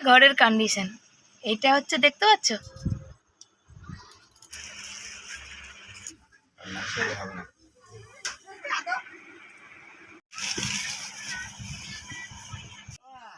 ঘরের কন্ডিশন এটা হচ্ছে দেখতে পাচ্ছ না সেটা হবে না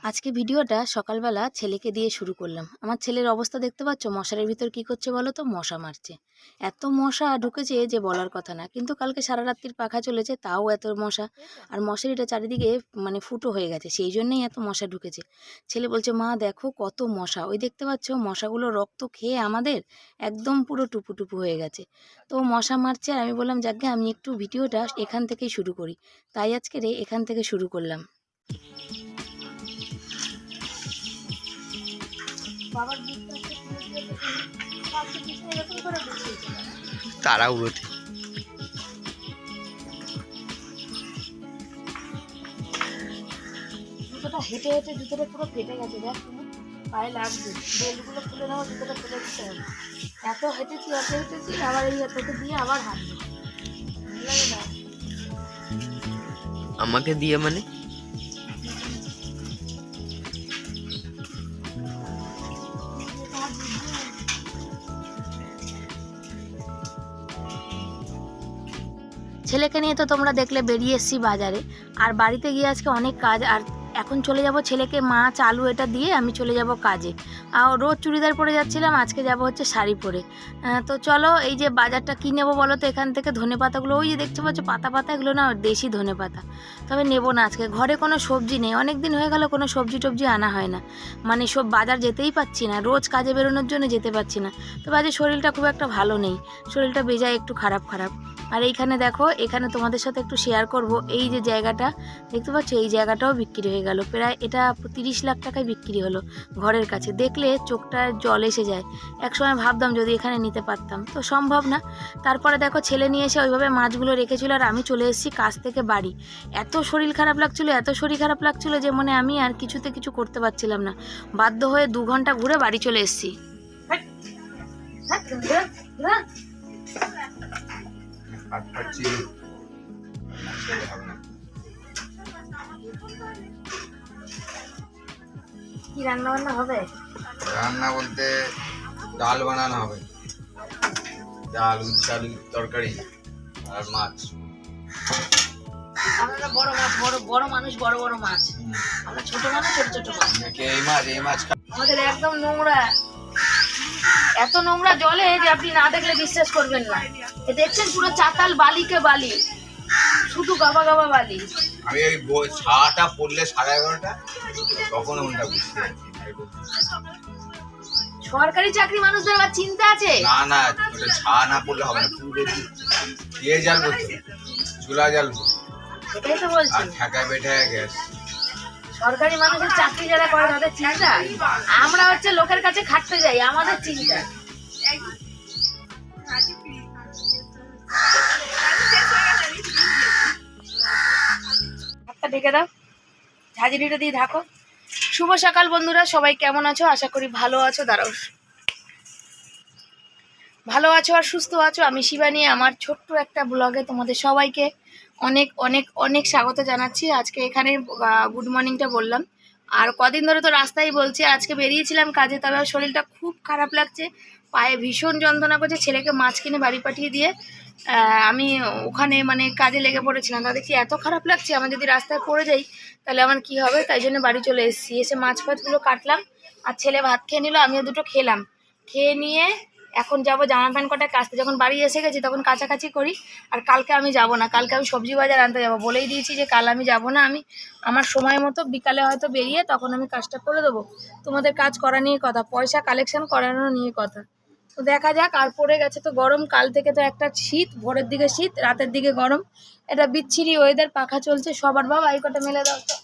আজকে ভিডিওটা সকালবেলা ছেলেকে দিয়ে শুরু করলাম। আমার ছেলের অবস্থা দেখতে পাচ্ছ, মশারের ভিতর কি করছে বলো তো? মশা মারছে। এত মশা ঢুকেছে যে বলার কথা না। কিন্তু কালকে সারা রাত্রির পাখা চলেছে, তাও এত মশা। আর মশারিটা চারিদিকে মানে ফুটো হয়ে গেছে, সেই জন্যই এত মশা ঢুকেছে। ছেলে বলছে, মা, দেখো কত মশা। ওই দেখতে পাচ্ছ, মশাগুলো রক্ত খেয়ে আমাদের একদম পুরো টুপু টুপু হয়ে গেছে। তো মশা মারছে, আর আমি বললাম, যাকে আমি একটু ভিডিওটা এখান থেকেই শুরু করি। তাই আজকে রে এখান থেকে শুরু করলাম। বাবার এরকম করে বসিয়েছে। তাড়াহুড়োতে। জুতোটা হেঁটে হেঁটে জুতোটা পুরো ফেটে গেছে দেখ তুমি। পায়ে লাগবে। খুলে নেওয়া জুতোটা খুলে দিতে হবে। এত হেঁটেছি এত হেঁটেছি আবার এই দিয়ে আবার হাঁটবো আমাকে দিয়ে মানে? ছেলেকে নিয়ে তো তোমরা দেখলে বেরিয়ে এসছি বাজারে। আর বাড়িতে গিয়ে আজকে অনেক কাজ, আর এখন চলে যাব ছেলেকে মাছ আলু এটা দিয়ে আমি চলে যাব কাজে। আর রোজ চুড়িদার পরে যাচ্ছিলাম, আজকে যাব হচ্ছে শাড়ি পরে। তো চলো এই যে বাজারটা কী নেব বলো তো, এখান থেকে ধনে পাতাগুলো, ওই যে দেখতে পাচ্ছ পাতা পাতা, এগুলো না দেশি ধনে পাতা। তবে নেব না আজকে, ঘরে কোনো সবজি নেই অনেক দিন হয়ে গেল কোনো সবজি টবজি আনা হয় না। মানে সব বাজার যেতেই পাচ্ছি না, রোজ কাজে বেরোনোর জন্য যেতে পারছি না। তবে আজ শরীরটা খুব একটা ভালো নেই, শরীরটা বেজায় একটু খারাপ খারাপ। আর এইখানে দেখো, এখানে তোমাদের সাথে একটু শেয়ার করব। এই যে জায়গাটা, দেখতে পাচ্ছ? এই জায়গাটাও বিক্রি হয়ে গেল। প্রায় এটা তিরিশ লাখ টাকায় বিক্রি হলো ঘরের কাছে। দেখলে চোখটা জল এসে যায়। একসময় ভাবতাম যদি এখানে নিতে পারতাম। তো সম্ভব না। তারপরে দেখো, ছেলে নিয়ে এসে ওইভাবে মাছগুলো রেখেছিল আর আমি চলে এসেছি কাছ থেকে বাড়ি। এত শরীর খারাপ লাগছিল, এত শরীর খারাপ লাগছিল যে মানে আমি আর কিছুতে কিছু করতে পারছিলাম না। বাধ্য হয়ে দু ঘণ্টা ঘুরে বাড়ি চলে এসেছি। কি রান্না বান্না হবে? রান্না বলতে ডাল বানানো হবে। ডাল চাল তরকারি আর মাছ। আমরা বড় মাছ বড় বড় মানুষ বড় বড় মাছ। আমরা ছোট মানুষ ছোট ছোট মাছ? এই মাছ এই মাছ আমাদের একদম নোংরা। এত নোংরা জলে যে আপনি না দেখলে বিশ্বাস করবেন না। দেখছেন পুরো চাতাল বালিকে বালি। শুধু গাবা গাবা বালি। আমি ওই ছাটা পড়লে সাড়ে এগারোটা তখন ওনটা বুঝতে সরকারি চাকরি মানুষদের আবার চিন্তা আছে? না না ওটা ছা না পড়লে হবে না পুরো ইয়ে জ্বালবো তো চুলা জ্বালবো সেটাই তো আর বলছি ঠেকায় বেঠায় গ্যাস। সরকারি মানুষের চাকরি যারা করে তাদের চিন্তা। আমরা হচ্ছে লোকের কাছে খাটতে যাই আমাদের চিন্তা। হাতটা দিয়ে ঢাকো। শুভ সকাল বন্ধুরা, সবাই কেমন আছো? আশা করি ভালো আছো, দাঁড়াও। ভালো আছো আর সুস্থ আছো? আমি শিবানী আমার ছোট্ট একটা ব্লগে তোমাদের সবাইকে অনেক অনেক অনেক স্বাগত জানাচ্ছি। আজকে এখানে গুড মর্নিংটা বললাম। আর কদিন ধরে তো রাস্তায় বলছি, আজকে বেরিয়েছিলাম কাজে, তবে শরীরটা খুব খারাপ লাগছে। পায়ে ভীষণ যন্ত্রণা করছে, ছেলেকে মাছ কিনে বাড়ি পাঠিয়ে দিয়ে আমি ওখানে মানে কাজে লেগে পড়েছিলাম। তা দেখছি এত খারাপ লাগছে আমার যদি রাস্তায় পড়ে যাই, তাহলে আমার কি হবে? তাই জন্য বাড়ি চলে এসেছি। এসে মাছ ফাছগুলো কাটলাম, আর ছেলে ভাত খেয়ে নিল, আমিও দুটো খেলাম। খেয়ে নিয়ে এখন যাব জামা প্যান্ট কটা কাচতে। যখন বাড়ি এসে গেছি, তখন কাছাকাছি করি, আর কালকে আমি যাব না। কালকে আমি সবজি বাজার আনতে যাব। বলেই দিয়েছি যে কাল আমি যাব না। আমি আমার সময় মতো বিকালে হয়তো বেরিয়ে তখন আমি কাজটা করে দেবো। তোমাদের কাজ করা নিয়ে কথা, পয়সা কালেকশন করানো নিয়ে কথা। তো দেখা যাক, আর পড়ে গেছে তো গরম। কাল থেকে তো একটা শীত, ভোরের দিকে শীত, রাতের দিকে গরম। এটা বিচ্ছিরি ওয়েদার পাখা চলছে, সবার বাবা এই কটা মেলে দাও তো।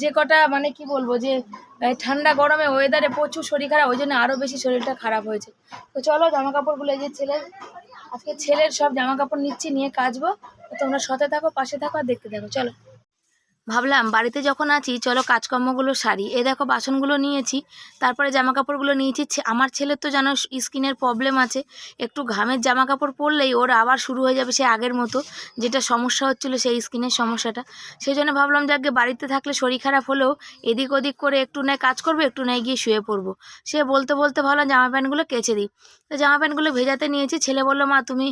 যে কটা মানে কি বলব, যে ঠান্ডা গরমে ওয়েদারে প্রচুর শরীর খারাপ, ওই জন্য আরও বেশি শরীরটা খারাপ হয়েছে। তো চলো জামা কাপড়গুলো এই যে ছেলের আজকে ছেলের সব জামা কাপড় নিচ্ছি, নিয়ে কাচবো। তোমরা সাথে থাকো, পাশে থাকো, আর দেখতে থাকো। চলো। ভাবলাম বাড়িতে যখন আছি, চলো কাজকর্মগুলো সারি। এ দেখো বাসনগুলো নিয়েছি, তারপরে জামা কাপড়গুলো নিয়েছি আমার ছেলের তো জানো স্কিনের প্রবলেম আছে। একটু ঘামের জামা কাপড় পরলেই ওর আবার শুরু হয়ে যাবে সে আগের মতো। যেটা সমস্যা হচ্ছিল সেই স্কিনের সমস্যাটা। সেই জন্য ভাবলাম যাকে বাড়িতে থাকলে শরীর খারাপ হলেও এদিক ওদিক করে একটু নেয় কাজ করবে, একটু নেয় গিয়ে শুয়ে পড়ব। সে বলতে বলতে ভাবলাম জামা প্যান্টগুলো কেচে দিই। তো জামা প্যান্টগুলো ভেজাতে নিয়েছি। ছেলে বলল, মা, তুমি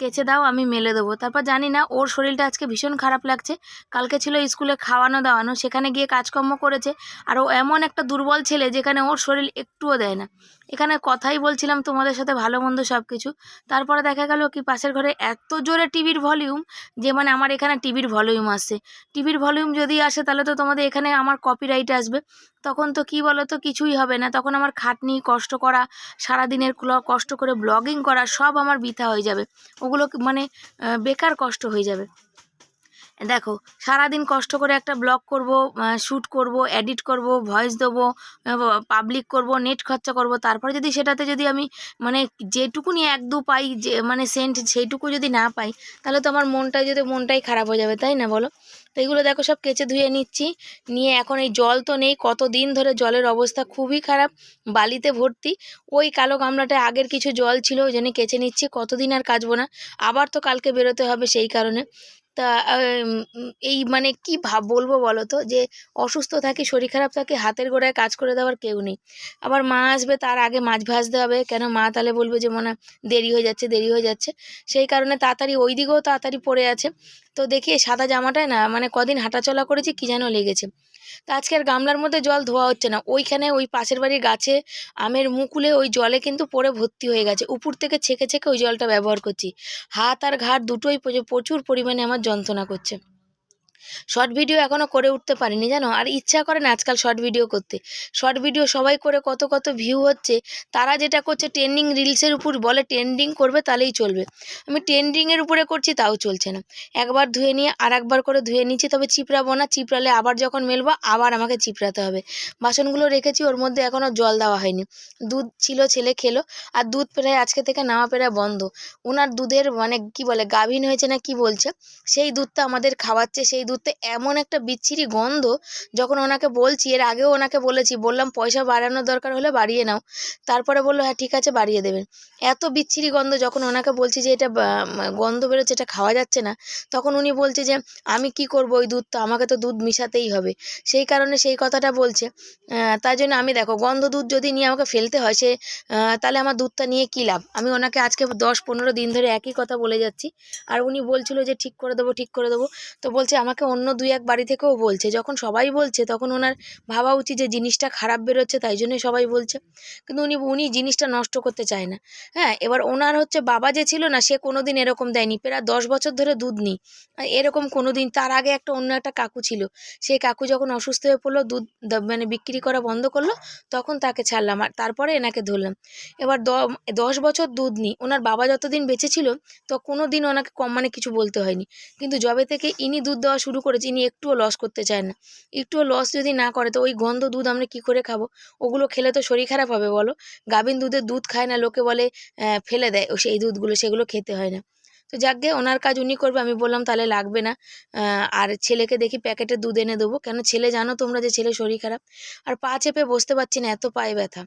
কেচে দাও, আমি মেলে দেবো। তারপর জানি না, ওর শরীরটা আজকে ভীষণ খারাপ লাগছে। কালকে ছিল স্কুলে খাওয়ানো দাওয়ানো, সেখানে গিয়ে কাজকর্ম করেছে। আর ও এমন একটা দুর্বল ছেলে যেখানে ওর শরীর একটুও দেয় না। এখানে কথাই বলছিলাম তোমাদের সাথে ভালো মন্দ সব কিছু তারপরে দেখা গেল কি, পাশের ঘরে এত জোরে টিভির ভলিউম যে মানে আমার এখানে টিভির ভলিউম আসছে। টিভির ভলিউম যদি আসে তাহলে তো তোমাদের এখানে আমার কপিরাইট আসবে। তখন তো কি বলো তো কিছুই হবে না। তখন আমার খাটনি, কষ্ট করা, সারাদিনের কষ্ট করে ব্লগিং করা সব আমার বৃথা হয়ে যাবে। ওগুলো মানে বেকার কষ্ট হয়ে যাবে। দেখো, সারাদিন কষ্ট করে একটা ব্লগ করব শ্যুট করব, এডিট করব, ভয়েস দেবো পাবলিক করব, নেট খরচা করব, তারপরে যদি সেটাতে যদি আমি মানে যেটুকুনি এক দু পাই, যে মানে সেন্ট সেইটুকু যদি না পাই, তাহলে তো আমার মনটা যদি মনটাই খারাপ হয়ে যাবে, তাই না বলো? তো এগুলো দেখো সব কেচে ধুয়ে নিচ্ছি, নিয়ে এখন এই জল তো নেই, কতদিন ধরে জলের অবস্থা খুবই খারাপ, বালিতে ভর্তি, ওই কালো গামলাটা আগের কিছু জল ছিল, ওই জন্য কেচে নিচ্ছি, কতদিন আর কাচবো না, আবার তো কালকে বেরোতে হবে সেই কারণে। তা এই মানে কি ভাব বলব বলো তো যে অসুস্থ থাকি, শরীর খারাপ থাকি, হাতের গোড়ায় কাজ করে দেওয়ার কেউ নেই। আবার মা আসবে তার আগে মাছ ভাজতে হবে, কেন মা তাহলে বলবে যে মনে দেরি হয়ে যাচ্ছে, দেরি হয়ে যাচ্ছে। সেই কারণে তাড়াতাড়ি ওই দিকেও তাড়াতাড়ি পড়ে আছে। তো দেখি সাদা জামাটায় না মানে কদিন হাঁটাচলা করেছি কি যেন লেগেছে। তা আজকে আর গামলার মধ্যে জল ধোয়া হচ্ছে না। ওইখানে ওই পাশের বাড়ির গাছে আমের মুকুলে ওই জলে কিন্তু পরে ভর্তি হয়ে গেছে। উপর থেকে ছেঁকে ছেঁকে ওই জলটা ব্যবহার করছি। হাত আর ঘাট দুটোই প্রচুর- প্রচুর পরিমাণে আমার যন্ত্রণা করছে। শর্ট ভিডিও এখনও করে উঠতে পারিনি, জানো? আর ইচ্ছা করে না আজকাল শর্ট ভিডিও করতে। শর্ট ভিডিও সবাই করে, কত কত ভিউ হচ্ছে। তারা যেটা করছে ট্রেন্ডিং রিলসের উপর বলে ট্রেন্ডিং করবে তাহলেই চলবে। আমি ট্রেন্ডিংয়ের উপরে করছি, তাও চলছে না। একবার ধুয়ে নিয়ে আর একবার করে ধুয়ে নিচ্ছি, তবে চিপড়াবো না। চিপড়ালে আবার যখন মেলবো, আবার আমাকে চিপড়াতে হবে। বাসনগুলো রেখেছি, ওর মধ্যে এখনও জল দেওয়া হয়নি। দুধ ছিল, ছেলে খেলো। আর দুধ প্রায় আজকে থেকে নামা প্রায় বন্ধ। ওনার দুধের মানে কি বলে, গাভিন হয়েছে না কি বলছে, সেই দুধটা আমাদের খাওয়াচ্ছে, সেই দুধটা এমন একটা বিচ্ছিরি গন্ধ যখন ওনাকে বলছি, এর আগেও ওনাকে বলেছি, বললাম, পয়সা বাড়ানোর দরকার হলে বাড়িয়ে নাও। তারপরে বলল হ্যাঁ ঠিক আছে, বাড়িয়ে দেবেন। এত বিচ্ছিরি গন্ধ যখন ওনাকে বলছি যে এটা গন্ধ বেরোচ্ছে, এটা খাওয়া যাচ্ছে না, তখন উনি বলছে যে, আমি কি করব ওই দুধ তো আমাকে তো দুধ মিশাতেই হবে। সেই কারণে সেই কথাটা বলছে। তাই জন্য আমি, দেখো, গন্ধ দুধ যদি নিয়ে আমাকে ফেলতে হয়, সে তাহলে আমার দুধটা নিয়ে কী লাভ? আমি ওনাকে আজকে দশ পনেরো দিন ধরে একই কথা বলে যাচ্ছি। আর উনি বলছিল যে, ঠিক করে দেবো, ঠিক করে দেবো। তো বলছে, আমাকে অন্য দুই এক বাড়ি থেকেও বলছে। যখন সবাই বলছে, তখন ওনার ভাবা উচিত যে জিনিসটা খারাপ বেরোচ্ছে, তাই জন্যই সবাই বলছে। কিন্তু উনি উনি জিনিসটা নষ্ট করতে চায় না। হ্যাঁ এবার ওনার হচ্ছে বাবা যে ছিল না, সে কোনো দিন এরকম দেয়নি। প্রায় দশ বছর ধরে দুধ নিই। এরকম কোনো দিন তার আগে একটা অন্য একটা কাকু ছিল। সেই কাকু যখন অসুস্থ হয়ে পড়ল, দুধ মানে বিক্রি করা বন্ধ করল, তখন তাকে ছাড়লাম আর তারপরে এনাকে ধরলাম। এবার দশ বছর দুধ নিই। ওনার বাবা যতদিন বেঁচে ছিল, তো কোনো দিন ওনাকে কম মানে কিছু বলতে হয়নি। কিন্তু যবে থেকে ইনি দুধ দেওয়া করেছে ইনি একটুও লস করতে চায় না। একটুও লস যদি না করে, তো ওই গন্ধ দুধ আমরা কি করে খাব? ওগুলো খেলে তো শরীর খারাপ হবে, বলো? গাভিন দুধের দুধ খায় না, লোকে বলে ফেলে দেয়। সেই দুধগুলো, সেগুলো খেতে হয় না। তো যাকগে ওনার কাজ উনি করবে, আমি বললাম, তাহলে লাগবে না। আর ছেলেকে দেখি প্যাকেটের দুধ এনে দেবো। কেন? ছেলে, জানো তোমরা যে ছেলে শরীর খারাপ? আর পা চেপে বসতে পারছি না, এত পায়ে ব্যথা।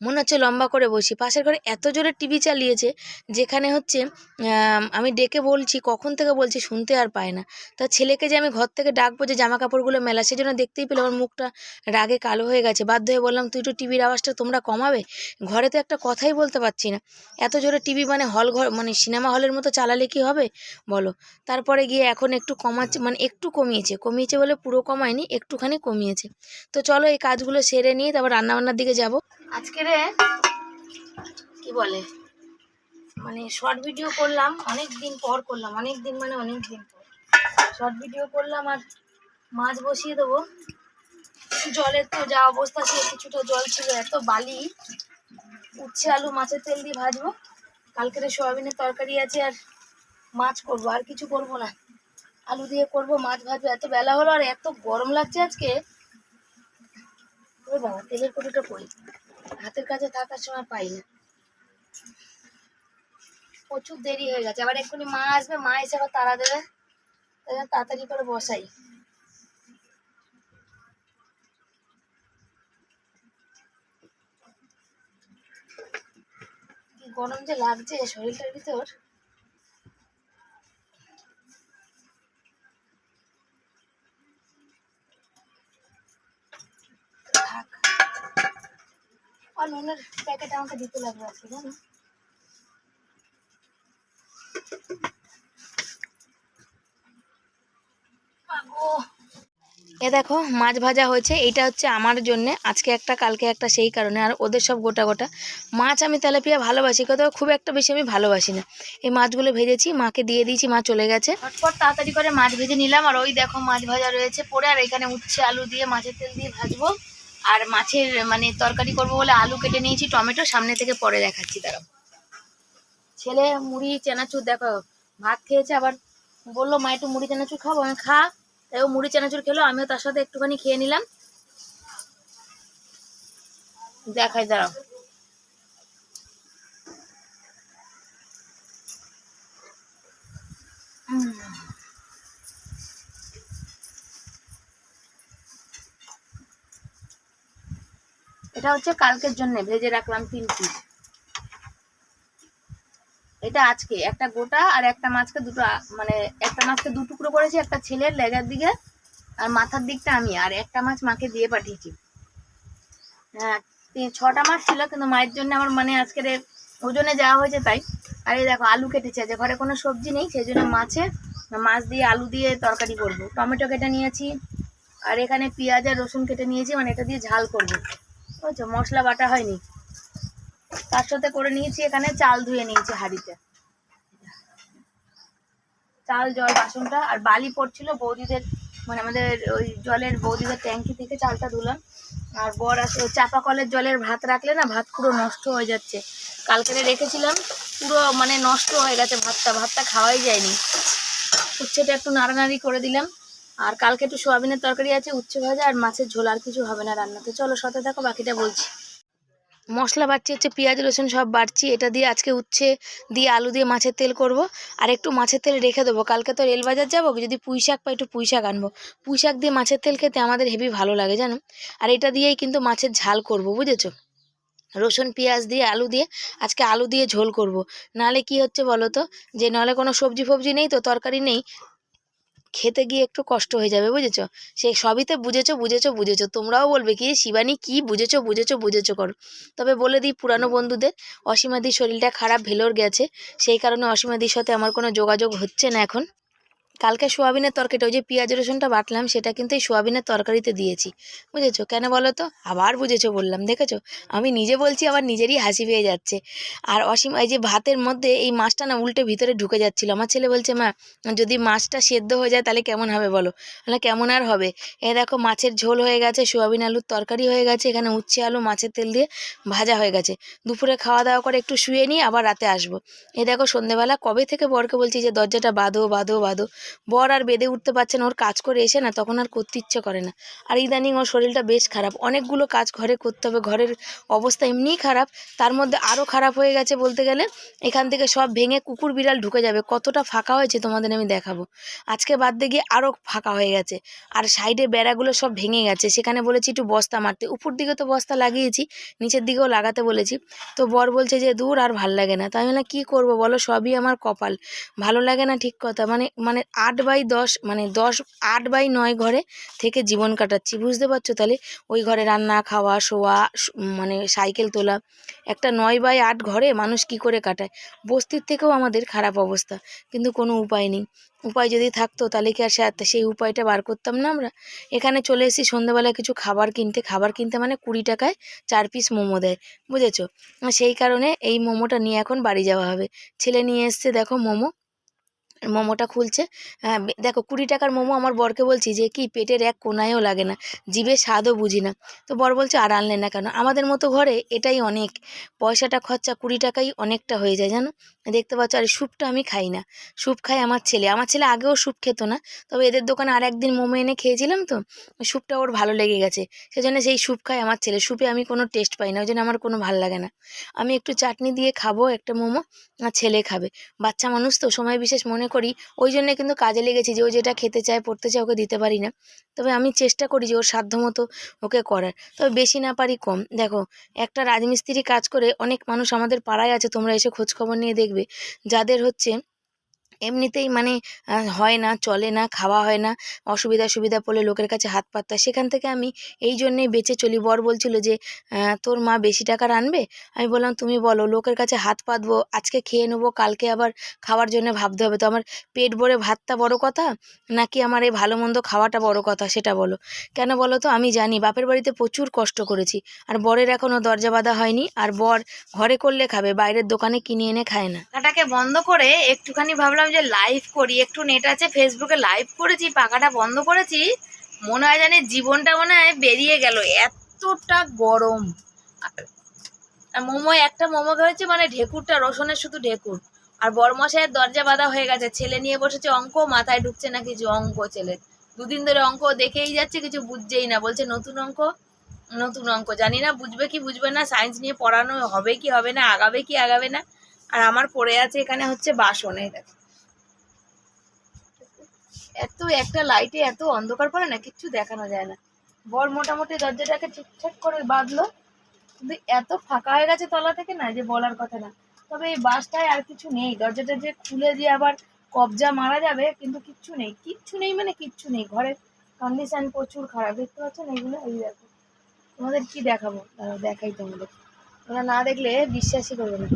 মনে হচ্ছে লম্বা করে বসি। পাশের ঘরে এত জোরে টিভি চালিয়েছে, যেখানে হচ্ছে, আমি ডেকে বলছি, কখন থেকে বলছি শুনতে আর পায় না। তা ছেলেকে যে আমি ঘর থেকে ডাকবো যে জামা কাপড়গুলো মেলা, সেজন্য দেখতেই পেলে আমার মুখটা রাগে কালো হয়ে গেছে। বাধ্য হয়ে বললাম, তুই একটু টিভির আওয়াজটা তোমরা কমাবে? ঘরে তো একটা কথাই বলতে পারছি না। এত জোরে টিভি মানে হল ঘর মানে সিনেমা হলের মতো চালালে কি হবে? বলো। তারপরে গিয়ে এখন একটু কমাচ্ছে মানে একটু কমিয়েছে। কমিয়েছে বলে পুরো কমায়নি, একটুখানি কমিয়েছে। তো চলো এই কাজগুলো সেরে নিয়ে তারপর রান্নাবান্নার দিকে যাব। আজকে রে কি বলে মানে শর্ট ভিডিও করলাম অনেক দিন পর করলাম অনেক দিন মানে অনেক দিন পর। শর্ট ভিডিও করলাম আর মাছ বসিয়ে দেবো। জলের তো যা অবস্থা সে কিছুটা জল ছিল, এত বালি। উচ্ছে আলু মাছের তেল দিয়ে ভাজবো। কালকের সোয়াবিনের তরকারি আছে আর মাছ করব, আর কিছু করব না। আলু দিয়ে করব, মাছ ভাজবো, এত বেলা হলো আর এত গরম লাগছে আজকে। বাবা, তেলের কটুটা কই হাতের কাছে থাকার সময় পাই না। প্রচুর দেরি হয়ে গেছে। আবার এক্ষুনি মা আসবে, মা এসে আবার তাড়া দেবে। তাড়াতাড়ি করে বসাই। গরম যে লাগছে শরীরটার ভিতর। আর নুনের প্যাকেট আমাকে দিতে লাগবে আজকে জানো? এ দেখো মাছ ভাজা হয়েছে এটা হচ্ছে আমার জন্য আজকে একটা কালকে একটা সেই কারণে আর ওদের সব গোটা গোটা। মাছ আমি তেলাপিয়া ভালোবাসি কোথাও খুব একটা বেশি আমি ভালোবাসি না। এই মাছগুলো ভেজেছি মাকে দিয়ে দিয়েছি মা চলে গেছে। ফটফট তাড়াতাড়ি করে মাছ ভেজে নিলাম আর ওই দেখো মাছ ভাজা রয়েছে পরে আর এখানে উচ্ছে আলু দিয়ে মাছের তেল দিয়ে ভাজবো। আর মাছের মানে তরকারি করব বলে আলু কেটে নিয়েছি, টমেটো সামনে থেকে পরে দেখাচ্ছি, দাঁড়াও। ছেলে মুড়ি, চেনাচুর, দেখো, ভাত খেয়েছে আবার বলল, মা, একটু মুড়ি, চেনাচুর খাব? আমি খা। তাই ও মুড়ি, চেনাচুর খেলো, আমিও তার সাথে একটুখানি খেয়ে নিলাম। দেখাই, দাঁড়াও। উম। এটা হচ্ছে কালকের জন্য, ভেজে রাখলাম তিন পিস। এটা আজকে, একটা গোটা আর একটা মাছকে দুটো মানে একটা মাছকে দু টুকরো করেছি, একটা ছেলের লেজার দিকে আর মাথার দিকটা আমি, আর একটা মাছ মাকে দিয়ে পাঠিয়েছি। হ্যাঁ ছটা মাছ ছিল, কিন্তু মায়ের জন্য আমার মানে আজকের ওজনে যাওয়া হয়েছে তাই। আর এই দেখো, আলু কেটেছে, যে ঘরে কোনো সবজি নেই, সেই জন্য মাছে মাছ দিয়ে আলু দিয়ে তরকারি করব। টমেটো কেটে নিয়েছি, আর এখানে পেঁয়াজ আর রসুন কেটে নিয়েছি মানে এটা দিয়ে ঝাল করব। বুঝছ? মশলা বাটা হয়নি। তার সাথে করে নিয়েছি, এখানে চাল ধুয়ে নিয়েছি হাঁড়িতে। চাল, জল, বাসনটা, আর বালি পড়ছিল বৌদিদের মানে আমাদের ওই জলের বৌদিদের ট্যাঙ্কি থেকে চালটা ধুলাম। আর বর আসে চাপা কলের জলের ভাত রাখলে না, ভাত পুরো নষ্ট হয়ে যাচ্ছে। কালকে রেখেছিলাম, পুরো মানে নষ্ট হয়ে গেছে ভাতটা ভাতটা খাওয়াই যায়নি। উচ্ছেটা একটু নাড়ানাড়ি করে দিলাম। আর কালকে একটু সোয়াবিনের তরকারি আছে, উচ্ছে ভাজা আর মাছের ঝোল, আর কিছু হবে না রান্নাতে। চলো, সাথে থাকো, বাকিটা বলছি। মশলা বাড়ছি, হচ্ছে পেঁয়াজ, রসুন সব বাড়ছি। এটা দিয়ে আজকে উচ্ছে দিয়ে আলু দিয়ে মাছের তেল করব। আর একটু মাছের তেল রেখে দেবো। কালকে তো রেলবাজার যাব, যদি পুঁই শাক পাই একটু পুঁই শাক আনব। পুঁই শাক দিয়ে মাছের তেল খেতে আমাদের হেভি ভালো লাগে, জানো? আর এটা দিয়েই কিন্তু মাছের ঝাল করব, বুঝেছ? রসুন, পেঁয়াজ দিয়ে, আলু দিয়ে আজকে আলু দিয়ে ঝোল করব। নাহলে কি হচ্ছে বলো তো? যে নাহলে কোনো সবজি ফবজি নেই তো, তরকারি নেই। খেতে গিয়ে একটু কষ্ট হয়ে যাবে, বুঝেছ? সে সবই তো বুঝেছ বুঝেছ বুঝেছ। তোমরাও বলবে কি, শিবানী কি বুঝেছ বুঝেছ বুঝেছ করো। তবে বলে দিই, পুরানো বন্ধুদের, অসীমাদির শরীরটা খারাপ ভেলোর গেছে। সেই কারণে অসীমাদির সাথে আমার কোনো যোগাযোগ হচ্ছে না এখন। কালকে সোয়াবিনের তরকারিটা ওই যে পেঁয়াজ রসুনটা বাটলাম, সেটা কিন্তু এই সোয়াবিনের তরকারিতে দিয়েছি। বুঝেছ? কেন বলো তো? আবার বুঝেছ বললাম, দেখেছ? আমি নিজে বলছি, আবার নিজেরই হাসি পেয়ে যাচ্ছে। আর অসীম, এই যে ভাতের মধ্যে এই মাছটা না উল্টে ভিতরে ঢুকে যাচ্ছিল। আমার ছেলে বলছে, মা, যদি মাছটা সেদ্ধ হয়ে যায়, তাহলে কেমন হবে বলো? বলে কেমন আর হবে? এ দেখো, মাছের ঝোল হয়ে গেছে, সোয়াবিন আলুর তরকারি হয়ে গেছে, এখানে উচ্ছে আলু, মাছের তেল দিয়ে ভাজা হয়ে গেছে। দুপুরে খাওয়া দাওয়া করে একটু শুয়ে নিই, আবার রাতে আসব। এ দেখো, সন্ধেবেলা কবে থেকে বরকে বলছি যে, দরজাটা বাঁধো বাঁধো বাঁধো। বর আর বেঁধে উঠতে পারছে না, ওর কাজ করে এসে না তখন আর করতে ইচ্ছে করে না। আর ইদানিং ওর শরীরটা বেশ খারাপ। অনেকগুলো কাজ ঘরে করতে হবে, ঘরের অবস্থা এমনিই খারাপ। তার মধ্যে আরও খারাপ হয়ে গেছে বলতে গেলে, এখান থেকে সব ভেঙে কুকুর বিড়াল ঢুকে যাবে। কতটা ফাঁকা হয়েছে তোমাদের আমি দেখাবো। আজকে বাদ দিয়ে গিয়ে আরও ফাঁকা হয়ে গেছে। আর সাইডে বেড়াগুলো সব ভেঙে গেছে। সেখানে বলেছি একটু বস্তা মারতে। উপর দিকে তো বস্তা লাগিয়েছি, নিচের দিকেও লাগাতে বলেছি। তো বর বলছে যে, দূর আর ভালো লাগে না। তাই আমি বললাম, কী করব বলো? সবই আমার কপাল। ভালো লাগে না ঠিক কথা। মানে মানে আট বাই দশ মানে দশ, আট বাই নয় ঘরে থেকে জীবন কাটাচ্ছি। বুঝতে পারছ তাহলে? ওই ঘরে রান্না, খাওয়া, শোয়া মানে সাইকেল তোলা। একটা নয় বাই আট ঘরে মানুষ কি করে কাটায়? বস্তির থেকেও আমাদের খারাপ অবস্থা, কিন্তু কোনো উপায় নেই। উপায় যদি থাকতো তাহলে কি আর সেই উপায়টা বার করতাম না আমরা? এখানে চলে এসেছি সন্ধ্যাবেলা কিছু খাবার কিনতে। খাবার কিনতে মানে কুড়ি টাকায় চার পিস মোমো দেয়, বুঝেছ? সেই কারণে এই মোমোটা নিয়ে এখন বাড়ি যাওয়া হবে। ছেলে নিয়ে এসছে, দেখো মোমো। মোমোটা খুলছে। হ্যাঁ দেখো কুড়ি টাকার মোমো আমার বরকে বলছি যে, কি পেটের এক কোনায়ও লাগে না, জিভে স্বাদও বুঝি না। তো বর বলছে, আর আনলে না কেন? আমাদের মতো ঘরে এটাই অনেক। পয়সাটা খরচা কুড়ি টাকাই অনেকটা হয়ে যায়, জানো? দেখতে পাচ্ছ, আর স্যুপটা আমি খাই না। স্যুপ খাই আমার ছেলে। আমার ছেলে আগেও স্যুপ খেত না। তবে এদের দোকানে আর একদিন মোমো এনে খেয়েছিলাম তো, স্যুপটা ওর ভালো লেগে গেছে। সেজন্য সেই স্যুপ খায় আমার ছেলে। স্যুপে আমি কোনো টেস্ট পাই না, ওই জন্য আমার কোনো ভালো লাগে না। আমি একটু চাটনি দিয়ে খাব একটা মোমো, আর ছেলে খাবে। বাচ্চা মানুষ তো, সময় বিশেষ মনে করি। ওই জন্য কিন্তু কাজে লেগেছি যে, ও যেটা খেতে চায়, পড়তে চায়, ওকে দিতে পারি না। তবে আমি চেষ্টা করি যে, ওর সাধ্যমতো ওকে করার। তবে বেশি না পারি কম। দেখো, একটা রাজমিস্ত্রি কাজ করে অনেক মানুষ আমাদের পাড়ায় আছে, তোমরা এসে খোঁজখবর নিয়ে দেখবে। যাদের হচ্ছে এমনিতেই মানে হয় না, চলে না, খাওয়া হয় না, অসুবিধা সুবিধা পড়লে লোকের কাছে হাত পাততে সেখান থেকে আমি এই জন্যেই বেঁচে চলি। বর বলছিল যে তোর মা বেশি টাকার আনবে? আমি বললাম, তুমি বলো, লোকের কাছে হাত পাতবো, আজকে খেয়ে নেব, কালকে আবার খাওয়ার জন্য ভাবতে হবে। তো আমার পেট ভরে ভাতটা বড় কথা, নাকি আমার এই ভালো মন্দ খাওয়াটা বড় কথা, সেটা বলো। কেন বলো তো, আমি জানি, বাপের বাড়িতে প্রচুর কষ্ট করেছি। আর বরের এখনও দরজা বাঁধা হয়নি, আর বর ঘরে করলে খাবে, বাইরের দোকানে কিনে এনে খায় না। পাখাটাকে বন্ধ করে একটুখানি ভাবলাম যে লাইভ করি, একটু নেট আছে ফেসবুকে লাইভ করেছি, পাখাটা বন্ধ করেছি, মনে হয় জানি জীবনটা মনে হয় বেরিয়ে গেল। এতটা গরম। আর মোমো, একটা মোমো হয়েছে মানে ঢেকুরটা, রসুনের শুধু ঢেকুর। আর বরমশাইয়ের দরজা বাঁধা হয়ে গেছে, ছেলে নিয়ে বসেছে অঙ্ক, মাথায় ঢুকছে না কিছু অঙ্ক ছেলে দুদিন ধরে অঙ্ক দেখেই যাচ্ছে, কিছু বুঝছেই না, বলছে নতুন অঙ্ক নতুন অঙ্ক, জানি না বুঝবে কি বুঝবে না সায়েন্স নিয়ে পড়ানো হবে কি হবে না, আগাবে কি আগাবে না। আর আমার পড়ে আছে এখানে হচ্ছে বাসন, এই দেখো। এত একটা লাইটে এত অন্ধকার পড়ে না, কিচ্ছু দেখানো যায় না। বর মোটামুটি দরজাটাকে ঠিকঠাক করে বাঁধলো। কিন্তু এত ফাঁকা হয়ে গেছে তলা থেকে না, যে বলার কথা না। তবে এই বাসটায় আর কিছু নেই। দরজাটা যে খুলে দিয়ে আবার কবজা মারা যাবে, কিন্তু কিচ্ছু নেই। কিচ্ছু নেই মানে কিচ্ছু নেই। ঘরের কন্ডিশন প্রচুর খারাপ। দেখতে পাচ্ছেন এইগুলো? এই দেখো। তোমাদের কি দেখাবো? দেখাই তোমাদের। তোমরা না দেখলে বিশ্বাসই করবে না।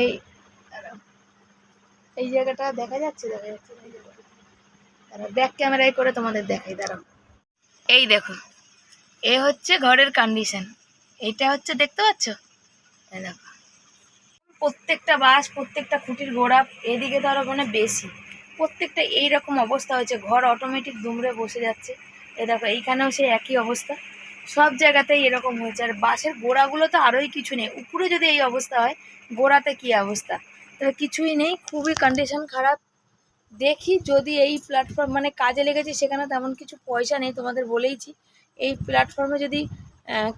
এই এই জায়গাটা দেখা যাচ্ছে দেখা যাচ্ছে? ব্যাক ক্যামেরায় করে তোমাদের দেখাই, দাঁড়াও। এই দেখো, এ হচ্ছে ঘরের কন্ডিশন এইটা হচ্ছে, দেখতে পাচ্ছ? প্রত্যেকটা বাস, প্রত্যেকটা খুঁটির গোড়া এদিকে ধরো মানে বেশি। প্রত্যেকটা এই রকম অবস্থা হয়েছে, ঘর অটোমেটিক দুমড়ে বসে যাচ্ছে। এ দেখো, এইখানেও সেই একই অবস্থা। সব জায়গাতেই এরকম হয়েছে। আর বাসের গোড়াগুলো তো আরোই কিছু নেই। উপরে যদি এই অবস্থা হয়, গোড়াতে কি অবস্থা? তবে কিছুই নেই, খুবই কন্ডিশন খারাপ। দেখি যদি এই প্ল্যাটফর্ম মানে কাজে লেগেছে সেখানে তেমন কিছু পয়সা নেই তোমাদের বলেইছি। এই প্ল্যাটফর্মে যদি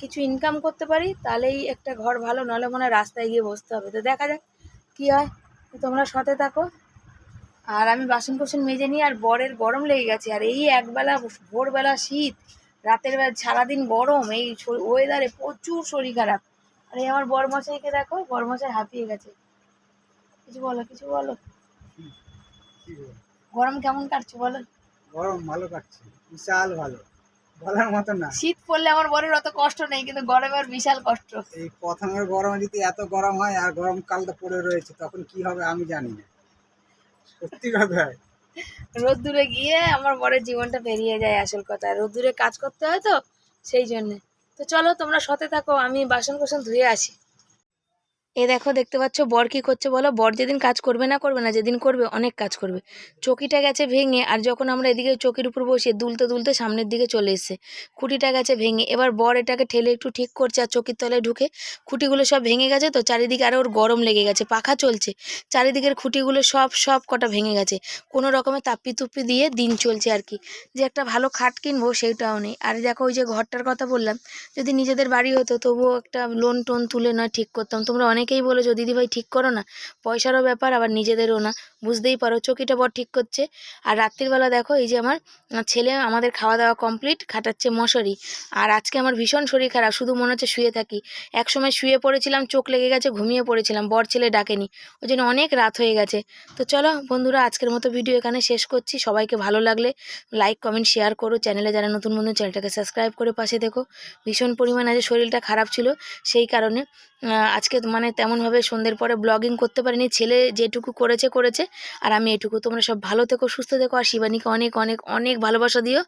কিছু ইনকাম করতে পারি, তাহলেই একটা ঘর ভালো, নাহলে মনে রাস্তায় গিয়ে বসতে হবে। তো দেখা যাক কী হয়। তোমরা সাথে থাকো। আর আমি বাসন কোসন মেজে নিই, আর বরের গরম লেগে গেছে। আর এই একবেলা ভোরবেলা শীত, রাতের বেলা সারাদিন গরম, এই ওয়েদারে প্রচুর শরীর খারাপ। আর এই আমার বরমশাইকে দেখো, বরমশাই হাঁপিয়ে গেছে। কিছু বলো কিছু বলো। গরম কেমন কাটছে বলো? গরম ভালো কাটছে বিশাল ভালো। বলার মতো না। শীত পড়লে আমার বরের অত কষ্ট নেই কিন্তু গরমে ওর বিশাল কষ্ট। এই প্রথমের গরমে যদি এত গরম হয় আর গরমকালটা পড়ে রয়েছে তখন কি হবে আমি জানি না। সত্যি কথা। রোদ্দুরে গিয়ে আমার বরের জীবনটা পেরিয়ে যায় আসল কথা। রোদ্দুরে কাজ করতে হয় তো সেই জন্যে। তো চলো তোমরা সতে থাকো আমি বাসন কোসন ধুয়ে আসি। এ দেখো, দেখতে পাচ্ছ, বর কি করছে বলো? বর যেদিন কাজ করবে না করবে না, যেদিন করবে অনেক কাজ করবে। চকিটা গেছে ভেঙে, আর যখন আমরা এদিকে চকির উপর বসে দুলতে দুলতে সামনের দিকে চলে এসছে, খুঁটিটা গেছে ভেঙে। এবার বর এটাকে ঠেলে একটু ঠিক করছে, আর চকির তলায় ঢুকে খুঁটিগুলো সব ভেঙে গেছে তো, চারিদিকে আরও ওর গরম লেগে গেছে, পাখা চলছে। চারিদিকের খুঁটিগুলো সব সব কটা ভেঙে গেছে। কোনো রকমে তাপ্পি তুপ্পি দিয়ে দিন চলছে আর কি। যে একটা ভালো খাট কিনবো সেইটাও নেই। আর দেখো, ওই যে ঘরটার কথা বললাম, যদি নিজেদের বাড়ি হতো তবুও একটা লোন টোন তুলে নয় ঠিক করতাম। তোমরা অনেকেই বলেছ দিদিভাই ঠিক করো না, পয়সারও ব্যাপার, আবার নিজেদেরও না। বুঝতেই পারো, চকিটা বর ঠিক করছে। আর রাত্রিবেলা দেখো, এই যে আমার ছেলে আমাদের খাওয়া দাওয়া কমপ্লিট খাটাচ্ছে মশারি। আর আজকে আমার ভীষণ শরীর খারাপ, শুধু মনে হচ্ছে শুয়ে থাকি। এক সময় শুয়ে পড়েছিলাম, চোখ লেগে গেছে, ঘুমিয়ে পড়েছিলাম, বর ছেলে ডাকেনি। ওই জন্য অনেক রাত হয়ে গেছে। তো চলো বন্ধুরা, আজকের মতো ভিডিও এখানে শেষ করছি। সবাইকে ভালো লাগলে লাইক কমেন্ট শেয়ার করো। চ্যানেলে যারা নতুন বন্ধু চ্যানেলটাকে সাবস্ক্রাইব করে পাশে দেখো ভীষণ পরিমাণে আজ শরীরটা খারাপ ছিল, সেই কারণে আজকে মানে তেমনভাবে সন্ধ্যের পরে ব্লগিং করতে পারিনি। ছেলে যেটুকু করেছে করেছে। আর আমি এটুকু। তোমরা সব ভালো থেকো, সুস্থ থেকো। আর শিবানীকে অনেক অনেক অনেক ভালোবাসা দিও।